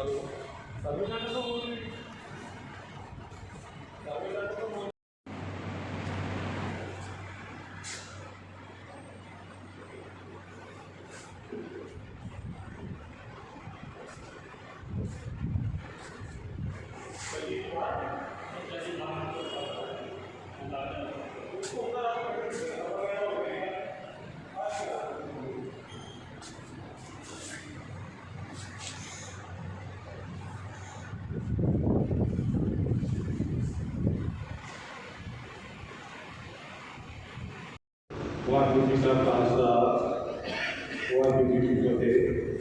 Salud. Salud, ya no Waheguru Khalsa. Waheguru ji ਕੀ ਫਤਿਹ।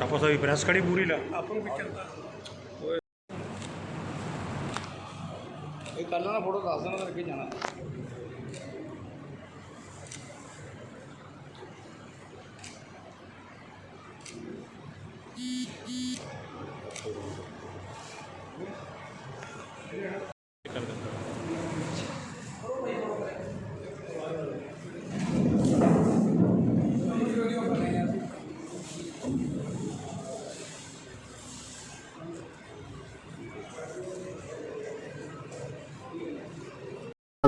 ਲੈ ਸਾਪਾ ਸਾਈ press ਖੜੀ ਪੂਰੀ ਲਾ ਆਪਾਂ ਨੂੰ ਪਿੱਛੇ ਇਹ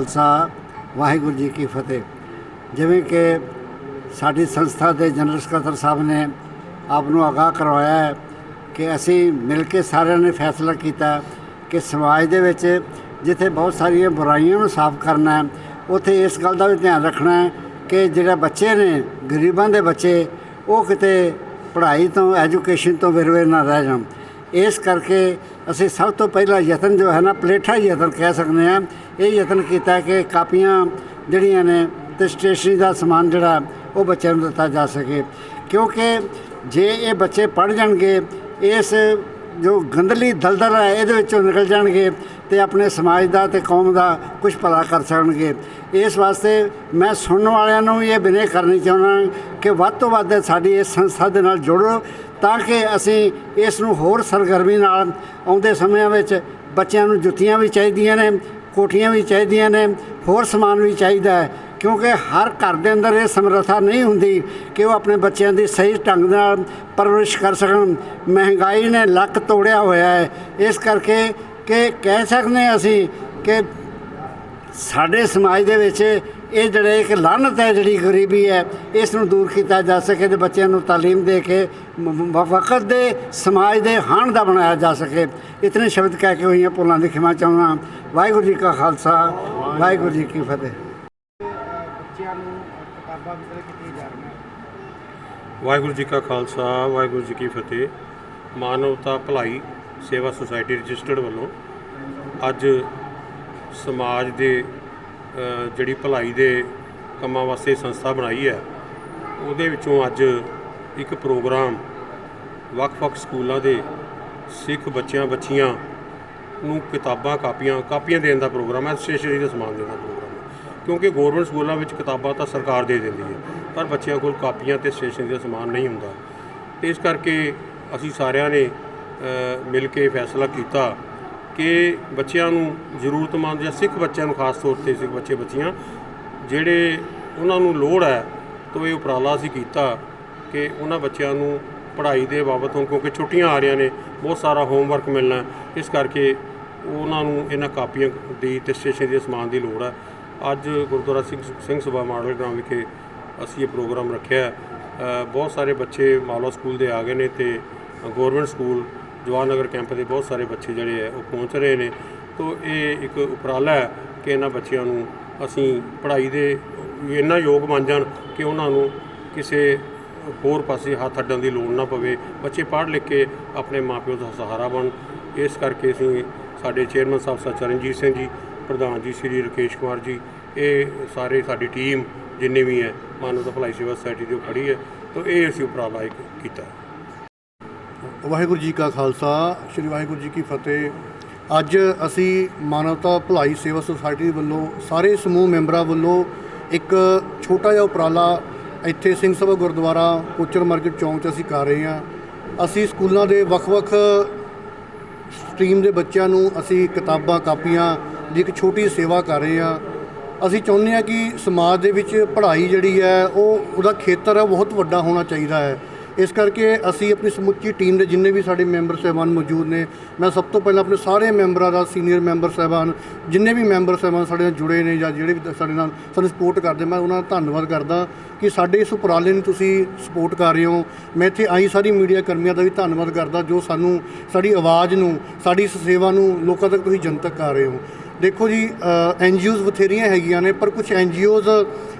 ਖਾਲਸਾ ਵਾਹਿਗੁਰੂ ਜੀ ਕੀ ਫਤਿਹ। ਜਿਵੇਂ ਕਿ ਸਾਡੀ ਸੰਸਥਾ ਦੇ ਜਨਰਲ ਸਕੱਤਰ ਸਾਹਿਬ ਨੇ ਆਪ ਨੂੰ ਆਗਾਹ ਕਰਵਾਇਆ ਹੈ ਕਿ ਅਸੀਂ ਮਿਲ ਕੇ ਸਾਰਿਆਂ ਨੇ ਫੈਸਲਾ ਕੀਤਾ ਕਿ ਸਮਾਜ ਦੇ ਵਿੱਚ ਜਿੱਥੇ ਬਹੁਤ ਸਾਰੀਆਂ ਬੁਰਾਈਆਂ ਨੂੰ ਸਾਫ਼ ਕਰਨਾ ਹੈ, ਉੱਥੇ ਇਸ ਗੱਲ ਦਾ ਵੀ ਧਿਆਨ ਰੱਖਣਾ ਹੈ ਕਿ ਜਿਹੜੇ ਬੱਚੇ ਨੇ, ਗਰੀਬਾਂ ਦੇ ਬੱਚੇ, ਉਹ ਕਿਤੇ ਪੜ੍ਹਾਈ ਤੋਂ, ਐਜੂਕੇਸ਼ਨ ਤੋਂ ਵਿਰਵੇ ਨਾ ਰਹਿ ਜਾਣ। ਇਸ ਕਰਕੇ ਅਸੀਂ ਸਭ ਤੋਂ ਪਹਿਲਾ ਯਤਨ ਜੋ ਹੈ ਨਾ, ਪਲੇਠਾ ਯਤਨ ਕਹਿ ਸਕਦੇ ਹਾਂ। ਇਹ ਯਤਨ ਕੀਤਾ ਕਿ ਕਾਪੀਆਂ ਜਿਹੜੀਆਂ ਨੇ ਤੇ ਸਟੇਸ਼ਨਰੀ ਦਾ ਸਮਾਨ ਜਿਹੜਾ, ਉਹ ਬੱਚਿਆਂ ਨੂੰ ਦਿੱਤਾ ਜਾ ਸਕੇ। ਕਿਉਂਕਿ ਜੇ ਇਹ ਬੱਚੇ ਪੜ੍ਹ ਜਾਣਗੇ, ਇਸ ਜੋ ਗੰਦਲੀ ਦਲਦਲ ਹੈ, ਇਹਦੇ ਵਿੱਚੋਂ ਨਿਕਲ ਜਾਣਗੇ ਤੇ ਆਪਣੇ ਸਮਾਜ ਦਾ ਤੇ ਕੌਮ ਦਾ ਕੁਝ ਭਲਾ ਕਰ ਸਕਣਗੇ। ਇਸ ਵਾਸਤੇ ਮੈਂ ਸੁਣਨ ਵਾਲਿਆਂ ਨੂੰ ਵੀ ਇਹ ਬੇਨਤੀ ਕਰਨੀ ਚਾਹੁੰਦਾ ਕਿ ਵੱਧ ਤੋਂ ਵੱਧ ਸਾਡੀ ਇਸ ਸੰਸਥਾ ਦੇ ਨਾਲ ਜੁੜੋ, ਤਾਂ ਕਿ ਅਸੀਂ ਇਸ ਨੂੰ ਹੋਰ ਸਰਗਰਮੀ ਨਾਲ ਆਉਂਦੇ ਸਮਿਆਂ ਵਿੱਚ ਬੱਚਿਆਂ ਨੂੰ ਜੁੱਤੀਆਂ ਵੀ ਚਾਹੀਦੀਆਂ ਨੇ, ਕੋਠੀਆਂ ਵੀ ਚਾਹੀਦੀਆਂ ਨੇ, ਹੋਰ ਸਮਾਨ ਵੀ ਚਾਹੀਦਾ ਹੈ। ਕਿਉਂਕਿ ਹਰ ਘਰ ਦੇ ਅੰਦਰ ਇਹ ਸਮਰੱਥਾ ਨਹੀਂ ਹੁੰਦੀ ਕਿ ਉਹ ਆਪਣੇ ਬੱਚਿਆਂ ਦੀ ਸਹੀ ਢੰਗ ਨਾਲ ਪਰਵਰਿਸ਼ ਕਰ ਸਕਣ। ਮਹਿੰਗਾਈ ਨੇ ਲੱਕ ਤੋੜਿਆ ਹੋਇਆ ਹੈ। ਇਸ ਕਰਕੇ ਕਿ ਕਹਿ ਸਕਦੇ ਹਾਂ ਅਸੀਂ ਕਿ ਸਾਡੇ ਸਮਾਜ ਦੇ ਵਿੱਚ ਇਹ ਜਿਹੜੇ ਇੱਕ ਲਾਨਤ ਹੈ ਜਿਹੜੀ ਗਰੀਬੀ ਹੈ, ਇਸ ਨੂੰ ਦੂਰ ਕੀਤਾ ਜਾ ਸਕੇ ਤੇ ਬੱਚਿਆਂ ਨੂੰ ਤਾਲੀਮ ਦੇ ਕੇ ਵਕਤ ਦੇ ਸਮਾਜ ਦੇ ਹਾਣ ਦਾ ਬਣਾਇਆ ਜਾ ਸਕੇ। ਇਤਨੇ ਸ਼ਬਦ ਕਹਿ ਕੇ ਹੋਈਆਂ ਭੁੱਲਾਂ ਦੀ ਖਿਮਾ ਚਾਹੁੰਦਾ ਵਾਹਿਗੁਰੂ ਜੀ ਕਾ ਖਾਲਸਾ, ਵਾਹਿਗੁਰੂ ਜੀ ਕੀ ਫਤਿਹ। ਬੱਚਿਆਂ ਨੂੰ ਕਿਤਾਬਾਂ ਵਿਤਰਿਤ ਕੀਤੀਆਂ ਜਾ ਰਹੀਆਂ ਵਾਹਿਗੁਰੂ ਜੀ ਕਾ ਖਾਲਸਾ ਵਾਹਿਗੁਰੂ ਜੀ ਕੀ ਫਤਿਹ। ਮਾਨਵਤਾ ਭਲਾਈ ਸੇਵਾ ਸੁਸਾਇਟੀ ਰਜਿਸਟਰਡ ਵੱਲੋਂ ਅੱਜ ਸਮਾਜ ਦੇ ਅ, ਜਿਹੜੀ ਭਲਾਈ ਦੇ ਕੰਮਾਂ ਵਾਸਤੇ ਸੰਸਥਾ ਬਣਾਈ ਹੈ ਉਹਦੇ ਵਿੱਚੋਂ ਅੱਜ ਇੱਕ ਪ੍ਰੋਗਰਾਮ ਵੱਖ-ਵੱਖ ਸਕੂਲਾਂ ਦੇ ਸਿੱਖ ਬੱਚਿਆਂ ਬੱਚੀਆਂ ਨੂੰ ਕਿਤਾਬਾਂ ਕਾਪੀਆਂ ਕਾਪੀਆਂ ਦੇਣ ਦਾ ਪ੍ਰੋਗਰਾਮ ਹੈ ਸਟੇਸ਼ਨਰੀ ਦਾ ਸਮਾਨ ਦੇਣ ਦਾ ਪ੍ਰੋਗਰਾਮ। ਕਿਉਂਕਿ ਗਵਰਨਮੈਂਟ ਸਕੂਲਾਂ ਵਿੱਚ ਕਿਤਾਬਾਂ ਤਾਂ ਸਰਕਾਰ ਦੇ ਦਿੰਦੀ ਹੈ, ਪਰ ਬੱਚਿਆਂ ਕੋਲ ਕਾਪੀਆਂ ਤੇ ਸਟੇਸ਼ਨਰੀ ਦਾ ਸਮਾਨ ਨਹੀਂ ਹੁੰਦਾ। ਤੇ ਇਸ ਕਰਕੇ ਅਸੀਂ ਸਾਰਿਆਂ ਨੇ ਮਿਲ ਕੇ ਫੈਸਲਾ ਕੀਤਾ ਕਿ ਬੱਚਿਆਂ ਨੂੰ ਜ਼ਰੂਰਤਮੰਦ ਜਾਂ ਸਿੱਖ ਬੱਚਿਆਂ ਨੂੰ ਖਾਸ ਤੌਰ ਤੇ ਸਿੱਖ ਬੱਚੇ, ਬੱਚੀਆਂ, ਜਿਹੜੇ ਉਹਨਾਂ ਨੂੰ ਲੋੜ ਹੈ, ਤੋਂ ਇਹ ਉਪਰਾਲਾ ਅਸੀਂ ਕੀਤਾ ਕਿ ਉਹਨਾਂ ਬੱਚਿਆਂ ਨੂੰ ਪੜ੍ਹਾਈ ਦੇ ਬਾਬਤ ਹੁਣ ਕਿਉਂਕਿ ਛੁੱਟੀਆਂ ਆ ਰਹੀਆਂ ਨੇ, ਬਹੁਤ ਸਾਰਾ ਹੋਮਵਰਕ ਮਿਲਣਾ। ਇਸ ਕਰਕੇ ਉਹਨਾਂ ਨੂੰ ਇਹਨਾਂ ਕਾਪੀਆਂ ਦੀ ਤੇ ਸਟੇਸ਼ਨਰੀ ਦੇ ਸਮਾਨ ਦੀ ਲੋੜ ਹੈ। ਅੱਜ ਗੁਰਦੁਆਰਾ ਸਿੰਘ ਸਿੰਘ ਸਭਾ ਮਾਡਲ ਗਰਾਊਂਡ ਵਿਖੇ ਅਸੀਂ ਇਹ ਪ੍ਰੋਗਰਾਮ ਰੱਖਿਆ ਬਹੁਤ ਸਾਰੇ ਬੱਚੇ ਮਾਲਵਾ ਸਕੂਲ ਦੇ ਆ ਗਏ ਨੇ ਤੇ government school, Jawahar Nagar camp ਦੇ ਬਹੁਤ ਸਾਰੇ ਬੱਚੇ ਜਿਹੜੇ ਹੈ, ਉਹ ਪਹੁੰਚ ਰਹੇ ਨੇ। ਤੋਂ ਇਹ ਇੱਕ ਉਪਰਾਲਾ ਹੈ ਕਿ ਇਹਨਾਂ ਬੱਚਿਆਂ ਨੂੰ ਅਸੀਂ ਪੜ੍ਹਾਈ ਦੇ ਇੰਨਾ ਯੋਗ ਬਣ ਜਾਣ ਕਿ ਉਹਨਾਂ ਨੂੰ ਕਿਸੇ ਹੋਰ ਪਾਸੇ ਹੱਥ ਅੱਡਣ ਦੀ ਲੋੜ ਨਾ ਪਵੇ। ਬੱਚੇ ਪੜ੍ਹ ਲਿਖ ਕੇ ਆਪਣੇ ਮਾਪਿਓ ਦਾ ਸਹਾਰਾ ਬਣ ਇਸ ਕਰਕੇ ਅਸੀਂ ਸਾਡੇ ਚੇਅਰਮੈਨ ਸਾਹਿਬ ਸਰ ਚਰਨਜੀਤ ਸਿੰਘ ਜੀ ਪ੍ਰਧਾਨ ਜੀ, ਸ੍ਰੀ ਰਕੇਸ਼ ਕੁਮਾਰ ਜੀ, ਇਹ ਸਾਰੇ ਸਾਡੀ ਟੀਮ ਜਿੰਨੇ ਵੀ ਹੈ ਮਾਨਵਤਾ ਭਲਾਈ ਸੇਵਾ ਸੁਸਾਇਟੀ ਦੀ ਉਹ ਖੜੀ ਹੈ, ਤਾਂ ਇਹ ਅਸੀਂ ਉਪਰਾਲਾ ਇੱਕ ਕੀਤਾ। ਵਾਹਿਗੁਰੂ ਜੀ ਕਾ ਖਾਲਸਾ, ਸ੍ਰੀ ਵਾਹਿਗੁਰੂ ਜੀ ਕੀ ਫਤਿਹ। ਅੱਜ ਅਸੀਂ ਮਾਨਵਤਾ ਭਲਾਈ ਸੇਵਾ ਸੁਸਾਇਟੀ ਵੱਲੋਂ ਸਾਰੇ ਸਮੂਹ ਮੈਂਬਰਾਂ ਵੱਲੋਂ ਇੱਕ ਛੋਟਾ ਜਿਹਾ ਉਪਰਾਲਾ ਇੱਥੇ ਸਿੰਘ ਸਭਾ ਗੁਰਦੁਆਰਾ ਕੋਚਰ ਮਾਰਕੀਟ ਚੌਂਕ 'ਚ ਅਸੀਂ ਕਰ ਰਹੇ ਹਾਂ। ਅਸੀਂ ਸਕੂਲਾਂ ਦੇ ਵੱਖ-ਵੱਖ ਸਟਰੀਮ ਦੇ ਬੱਚਿਆਂ ਨੂੰ ਅਸੀਂ ਕਿਤਾਬਾਂ, ਕਾਪੀਆਂ ਦੀ ਇੱਕ ਛੋਟੀ ਸੇਵਾ ਕਰ ਰਹੇ ਹਾਂ, ਅਸੀਂ ਚਾਹੁੰਦੇ ਹਾਂ ਕਿ ਸਮਾਜ ਦੇ ਵਿੱਚ ਪੜ੍ਹਾਈ ਜਿਹੜੀ ਹੈ, ਉਹ ਉਹਦਾ ਖੇਤਰ ਹੈ ਬਹੁਤ ਵੱਡਾ ਹੋਣਾ ਚਾਹੀਦਾ ਹੈ। ਇਸ ਕਰਕੇ ਅਸੀਂ ਆਪਣੀ ਸਮੁੱਚੀ ਟੀਮ ਦੇ ਜਿੰਨੇ ਵੀ ਸਾਡੇ ਮੈਂਬਰ ਸਾਹਿਬਾਨ ਮੌਜੂਦ ਨੇ, ਮੈਂ ਸਭ ਤੋਂ ਪਹਿਲਾਂ ਆਪਣੇ ਸਾਰੇ ਮੈਂਬਰਾਂ ਦਾ, ਸੀਨੀਅਰ ਮੈਂਬਰ ਸਾਹਿਬਾਨ, ਜਿੰਨੇ ਵੀ ਮੈਂਬਰ ਸਾਹਿਬਾਨ ਸਾਡੇ ਨਾਲ ਜੁੜੇ ਨੇ ਜਾਂ ਜਿਹੜੇ ਵੀ ਸਾਡੇ ਨਾਲ ਸਾਨੂੰ ਸਪੋਰਟ ਕਰਦੇ, ਮੈਂ ਉਹਨਾਂ ਦਾ ਧੰਨਵਾਦ ਕਰਦਾ ਕਿ ਸਾਡੇ ਇਸ ਉਪਰਾਲੇ ਨੂੰ ਤੁਸੀਂ ਸਪੋਰਟ ਕਰ ਰਹੇ ਹੋ। ਮੈਂ ਇੱਥੇ ਆਈ ਸਾਰੀ ਮੀਡੀਆ ਕਰਮੀਆਂ ਦਾ ਵੀ ਧੰਨਵਾਦ ਕਰਦਾ, ਜੋ ਸਾਨੂੰ ਸਾਡੀ ਆਵਾਜ਼ ਨੂੰ, ਸਾਡੀ ਸੇਵਾ ਨੂੰ ਲੋਕਾਂ ਤੱਕ ਤੁਸੀਂ ਜਨਤਕ ਕਰ ਰਹੇ ਹੋ। ਦੇਖੋ ਜੀ ਐਨ ਜੀ ਓਜ਼ ਬਥੇਰੀਆਂ ਹੈਗੀਆਂ ਨੇ, ਪਰ ਕੁਝ ਐਨ ਜੀ ਓਜ਼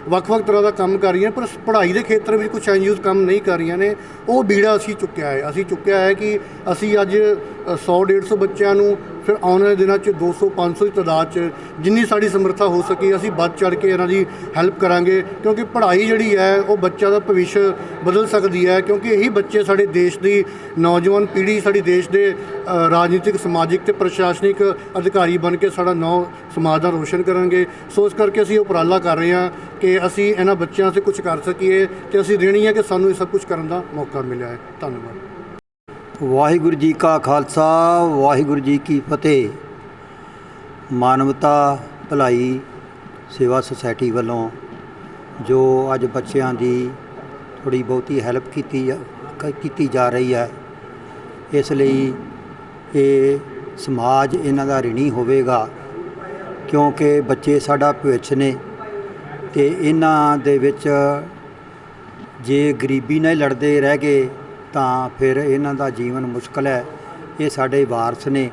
ਵੱਖ-ਵੱਖ ਤਰ੍ਹਾਂ ਦਾ ਕੰਮ ਕਰ ਰਹੀਆਂ ਪਰ ਪੜ੍ਹਾਈ ਦੇ ਖੇਤਰ ਵਿੱਚ ਕੁਝ ਐਨ ਜੀ ਓਜ਼ ਕੰਮ ਨਹੀਂ ਕਰ ਰਹੀਆਂ ਨੇ। ਉਹ ਬੀੜਾ ਅਸੀਂ ਚੁੱਕਿਆ ਹੈ। ਅਸੀਂ ਚੁੱਕਿਆ ਹੈ ਕਿ ਅਸੀਂ ਅੱਜ 100 150 ਬੱਚਿਆਂ ਨੂੰ ਫਿਰ ਆਉਣ ਵਾਲੇ ਦਿਨਾਂ 'ਚ 200 500 ਦੀ ਤਾਦਾਦ 'ਚ ਜਿੰਨੀ ਸਾਡੀ ਸਮਰੱਥਾ ਹੋ ਸਕੇ, ਅਸੀਂ ਵੱਧ ਚੜ ਕੇ ਇਹਨਾਂ ਦੀ ਹੈਲਪ ਕਰਾਂਗੇ, ਕਿਉਂਕਿ ਪੜ੍ਹਾਈ ਜਿਹੜੀ ਹੈ, ਉਹ ਬੱਚਾ ਦਾ ਭਵਿੱਖ ਬਦਲ ਸਕਦੀ ਹੈ, ਕਿਉਂਕਿ ਇਹੀ ਬੱਚੇ ਸਾਡੇ ਦੇਸ਼ ਦੀ ਨੌਜਵਾਨ ਪੀੜ੍ਹੀ, ਸਾਡੀ ਦੇਸ਼ ਦੇ ਰਾਜਨੀਤਿਕ, ਸਮਾਜਿਕ ਤੇ ਪ੍ਰਸ਼ਾਸਨਿਕ ਅਧਿਕਾਰੀ ਬਣ ਕੇ ਸਾਡਾ ਨੌ ਸਮਾਜ ਦਾ ਰੋਸ਼ਨ ਕਰਨਗੇ ਸੋ ਇਸ ਕਰਕੇ ਅਸੀਂ ਉਪਰਾਲਾ ਕਰ ਰਹੇ ਹਾਂ ਕਿ ਅਸੀਂ ਇਹਨਾਂ ਬੱਚਿਆਂ 'ਤੇ ਕੁਝ ਕਰ ਸਕੀਏ ਤੇ ਅਸੀਂ ਦੇਣੀ ਹੈ ਕਿ ਸਾਨੂੰ ਇਹ ਸਭ ਕੁਝ ਕਰਨ ਦਾ ਮੌਕਾ ਮਿਲਿਆ ਹੈ। ਧੰਨਵਾਦ। ਵਾਹਿਗੁਰੂ ਜੀ ਕਾ ਖਾਲਸਾ, ਵਾਹਿਗੁਰੂ ਜੀ ਕੀ ਫਤਿਹ। ਮਾਨਵਤਾ ਭਲਾਈ ਸੇਵਾ ਸੁਸਾਇਟੀ ਵੱਲੋਂ ਜੋ ਅੱਜ ਬੱਚਿਆਂ ਦੀ ਥੋੜੀ ਬਹੁਤੀ ਹੈਲਪ ਕੀਤੀ ਜਾ- ਕੀਤੀ ਜਾ ਰਹੀ ਹੈ, ਇਸ ਲਈ ਇਹ ਸਮਾਜ ਇਹਨਾਂ ਦਾ ਰਿਣੀ ਹੋਵੇਗਾ, ਕਿਉਂਕਿ ਬੱਚੇ ਸਾਡਾ ਭਵਿੱਖ ਨੇ ਤੇ ਇਹਨਾਂ ਦੇ ਵਿੱਚ ਜੇ ਗਰੀਬੀ ਨਾਲ ਲੜਦੇ ਰਹਿ ਗਏ ਤਾਂ ਫਿਰ ਇਹਨਾਂ ਦਾ ਜੀਵਨ ਮੁਸ਼ਕਲ ਹੈ। ਇਹ ਸਾਡੇ ਵਾਰਸ ਨੇ,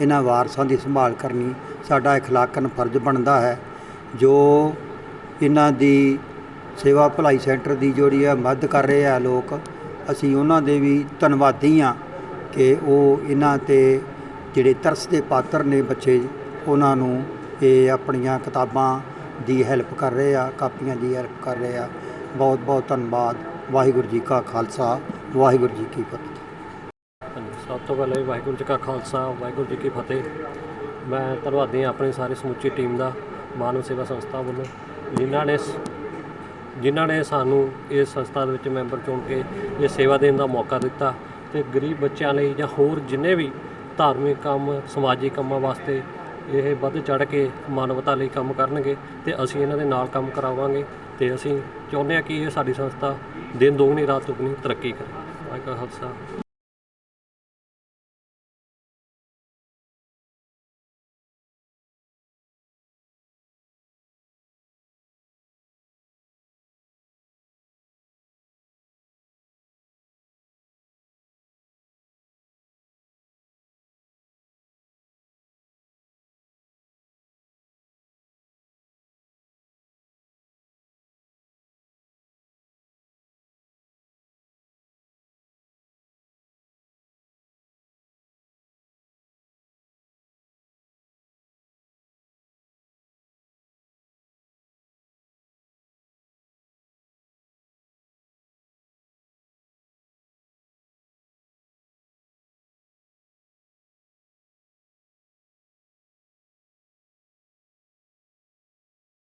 ਇਹਨਾਂ ਵਾਰਸਾਂ ਦੀ ਸੰਭਾਲ ਕਰਨੀ ਸਾਡਾ اخلاقਨ ਫਰਜ਼ ਬਣਦਾ ਹੈ। ਜੋ ਇਹਨਾਂ ਦੀ ਸੇਵਾ ਭਲਾਈ ਸੈਂਟਰ ਦੀ ਜਿਹੜੀ ਹੈ ਮਦਦ ਕਰ ਰਹੇ ਆ ਲੋਕ, ਅਸੀਂ ਉਹਨਾਂ ਦੇ ਵੀ ਧੰਨਵਾਦੀ ਆ ਕਿ ਉਹ ਇਹਨਾਂ ਤੇ ਜਿਹੜੇ ਤਰਸ ਦੇ ਪਾਤਰ ਨੇ ਬੱਚੇ, ਉਹਨਾਂ ਨੂੰ ਇਹ ਆਪਣੀਆਂ ਕਿਤਾਬਾਂ ਦੀ ਹੈਲਪ ਕਰ ਰਹੇ ਆ, ਕਾਪੀਆਂ ਦੀ ਹੈਲਪ ਕਰ ਰਹੇ ਆ। ਬਹੁਤ ਬਹੁਤ ਧੰਨਵਾਦ। ਵਾਹਿਗੁਰੂ ਜੀ ਕਾ ਖਾਲਸਾ। ਵਾਹਿਗੁਰੂ ਜੀ ਕੀ ਫਤਿਹ। ਹਾਂਜੀ, ਸਭ ਤੋਂ ਪਹਿਲਾਂ ਹੀ ਵਾਹਿਗੁਰੂ ਜੀ ਕਾ ਖਾਲਸਾ, ਵਾਹਿਗੁਰੂ ਜੀ ਕੀ ਫਤਿਹ। ਮੈਂ ਧੰਨਵਾਦੀ ਹਾਂ ਆਪਣੀ ਸਾਰੀ ਸਮੁੱਚੀ ਟੀਮ ਦਾ, ਮਾਨਵ ਸੇਵਾ ਸੰਸਥਾ ਵੱਲੋਂ, ਜਿਨ੍ਹਾਂ ਨੇ ਸ- ਜਿਨ੍ਹਾਂ ਨੇ ਸਾਨੂੰ ਇਸ ਸੰਸਥਾ ਦੇ ਵਿੱਚ ਮੈਂਬਰ ਚੁਣ ਕੇ ਇਹ ਸੇਵਾ ਦੇਣ ਦਾ ਮੌਕਾ ਦਿੱਤਾ ਤੇ ਗਰੀਬ ਬੱਚਿਆਂ ਲਈ ਜਾਂ ਹੋਰ ਜਿੰਨੇ ਵੀ ਧਾਰਮਿਕ ਕੰਮ, ਸਮਾਜਿਕ ਕੰਮਾਂ ਵਾਸਤੇ ਇਹ ਵੱਧ ਚੜ ਕੇ ਮਾਨਵਤਾ ਲਈ ਕੰਮ ਕਰਨਗੇ ਤੇ ਅਸੀਂ ਇਹਨਾਂ ਦੇ ਨਾਲ ਕੰਮ ਕਰਾਵਾਂਗੇ ਤੇ ਅਸੀਂ ਚਾਹੁੰਦੇ ਹਾਂ ਕਿ ਇਹ ਸਾਡੀ ਸੰਸਥਾ ਦਿਨ ਦੋਗਣੀ ਰਾਤ ਦੁਗਣੀ ਤਰੱਕੀ ਕਰੇ। ਵਾਹਿਗੁਰੂ ਜੀ ਕਾ ਖਾਲਸਾ